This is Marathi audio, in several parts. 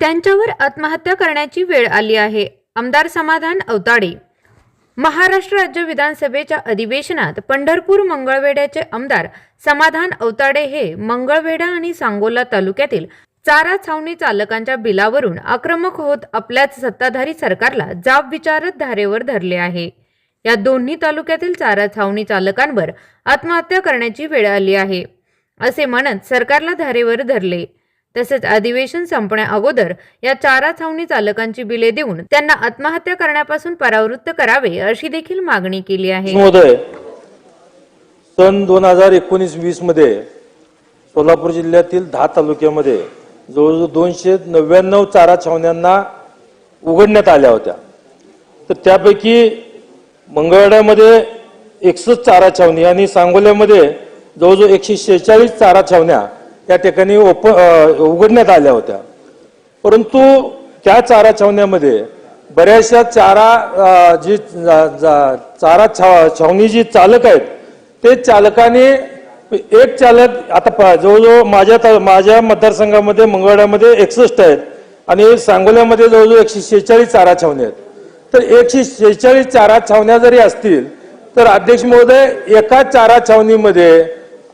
त्यांच्यावर आत्महत्या करण्याची वेळ आली आहे. आमदार समाधान अवताडे. महाराष्ट्र राज्य विधानसभेच्या अधिवेशनात पंढरपूर मंगळवेढ्याचे आमदार समाधान अवताडे हे मंगळवेढा आणि सांगोला तालुक्यातील चारा छावणी चालकांच्या बिलावरून आक्रमक होत आपल्याच सत्ताधारी सरकारला जाब विचारत धारेवर धरले आहे. या दोन्ही तालुक्यातील चारा छावणी चालकांवर आत्महत्या करण्याची वेळ आली आहे. असे म्हणत सरकारला धारेवर धरले. तसेच अधिवेशन संपण्या अगोदर या चारा छावणी चालकांची बिले देऊन त्यांना आत्महत्या करण्यापासून परावृत्त करावे अशी देखील मागणी केली आहे. महोदय सन दोन हजार एकोणीस वीसमध्ये सोलापूर जिल्ह्यातील दहा तालुक्यामध्ये जवळजवळ दोनशे नव्याण्णव चारा छावण्यांना उघडण्यात आल्या होत्या. तर त्यापैकी मंगळवाड्यामध्ये एकसष्ट चारा छावणी आणि सांगोल्यामध्ये जवळजवळ एकशे शेहेचाळीस चारा छावण्या या ठिकाणी ओप उघडण्यात आल्या होत्या. परंतु त्या चारा छावण्यामध्ये बऱ्याचशा चारा जी जा- चारा छा छावणी जी चालक आहेत ते चालकाने एक चालक आता प- जवळजवळ माझ्या माझ्या मतदारसंघामध्ये मंगळवाड्यामध्ये एकसष्ट आहेत आणि सांगोल्यामध्ये जवळजवळ एकशे शेहेचाळीस चारा छावण्या आहेत. तर एकशे शेहेचाळीस चारा छावण्या जरी असतील तर अध्यक्ष महोदय एका चारा छावणीमध्ये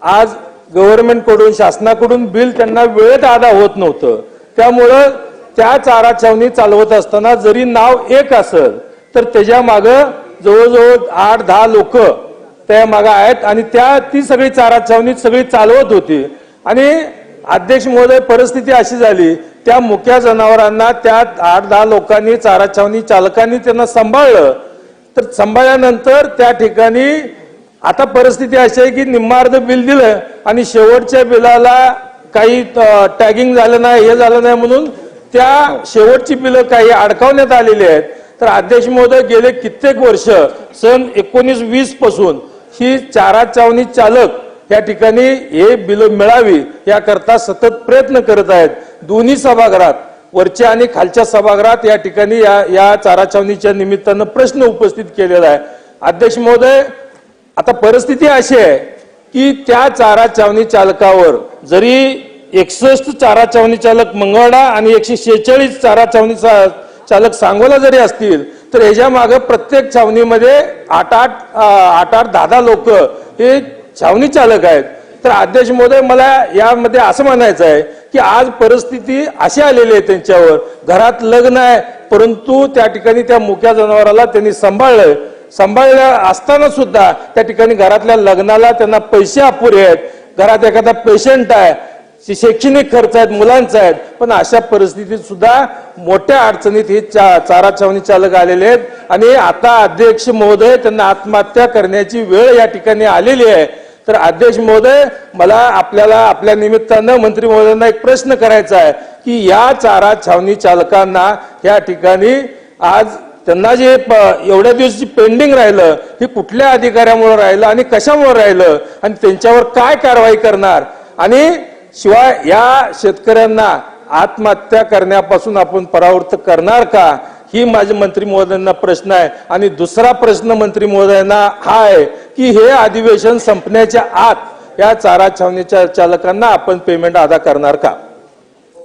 आज गव्हर्नमेंटकडून शासनाकडून बिल त्यांना वेळेत अदा होत नव्हतं. त्यामुळं त्या चारा छावणी चालवत असताना जरी नाव एक असेल तर त्याच्या मागं जवळजवळ आठ दहा लोक त्या मागं आहेत आणि त्या ती सगळी चारा छावणी सगळी चालवत होती. आणि अध्यक्ष महोदय परिस्थिती अशी झाली त्या मुक्या जनावरांना त्या आठ दहा लोकांनी चारा छावणी चालकांनी त्यांना सांभाळलं. तर सांभाळल्यानंतर त्या ठिकाणी आता परिस्थिती अशी आहे की निम्मार्ध बिल दिलं आणि शेवटच्या बिलाला काही टॅगिंग झालं नाही हे झालं नाही म्हणून त्या शेवटची बिलं काही अडकवण्यात आलेली आहेत. तर अध्यक्ष महोदय गेले कित्येक वर्ष सन एकोणीस वीसपासून ही चारा चावणी चालक या ठिकाणी हे बिलं मिळावी याकरता सतत प्रयत्न करत आहेत. दोन्ही सभागृहात वरच्या आणि खालच्या सभागृहात या ठिकाणी या या चारा छावणीच्या निमित्तानं प्रश्न उपस्थित केलेला आहे. अध्यक्ष महोदय आता परिस्थिती अशी आहे की त्या चारा छावणी चालकावर जरी एकसष्ट चारा छावणी चालक मंगळडा आणि एकशे शेहेचाळीस चारा छावणी चा- चालक सांगोला जरी असतील तर ह्याच्या मागे प्रत्येक छावणीमध्ये आठ आठ आठ आठ दहा दहा लोक हे छावणी चालक आहेत. तर अध्यक्ष महोदय मला यामध्ये असं म्हणायचं आहे की आज परिस्थिती अशी आलेली आहे त्यांच्यावर. घरात लग्न आहे परंतु त्या ठिकाणी त्या मुक्या जनावराला त्यांनी सांभाळलंय. सांभाळल्या असताना सुद्धा त्या ठिकाणी घरातल्या लग्नाला त्यांना पैसे अपुरे आहेत. घरात एखादा पेशंट आहे शैक्षणिक खर्च आहेत मुलांचा आहेत पण अशा परिस्थितीत सुद्धा मोठ्या अडचणीत हे चा, चारा छावणी चालक आलेले आहेत. आणि आता अध्यक्ष महोदय त्यांना आत्महत्या करण्याची वेळ या ठिकाणी आलेली आहे. तर अध्यक्ष महोदय मला आपल्याला आपल्या निमित्तानं मंत्री महोदयांना एक प्रश्न करायचा आहे की या चारा छावणी चालकांना या ठिकाणी आज त्यांना जे प- एवढ्या दिवस जे पेंडिंग राहिलं हे कुठल्या अधिकाऱ्यामुळे राहिलं आणि कशामुळे राहिलं आणि त्यांच्यावर काय कारवाई करणार? आणि शिवाय या शेतकऱ्यांना आत्महत्या करण्यापासून आपण परावृत्त करणार का? ही माझ्या मंत्री महोदयांना प्रश्न आहे. आणि दुसरा प्रश्न मंत्री महोदयांना हा आहे की हे अधिवेशन संपण्याच्या आत या चारा छावणीच्या चालकांना आपण पेमेंट अदा करणार का?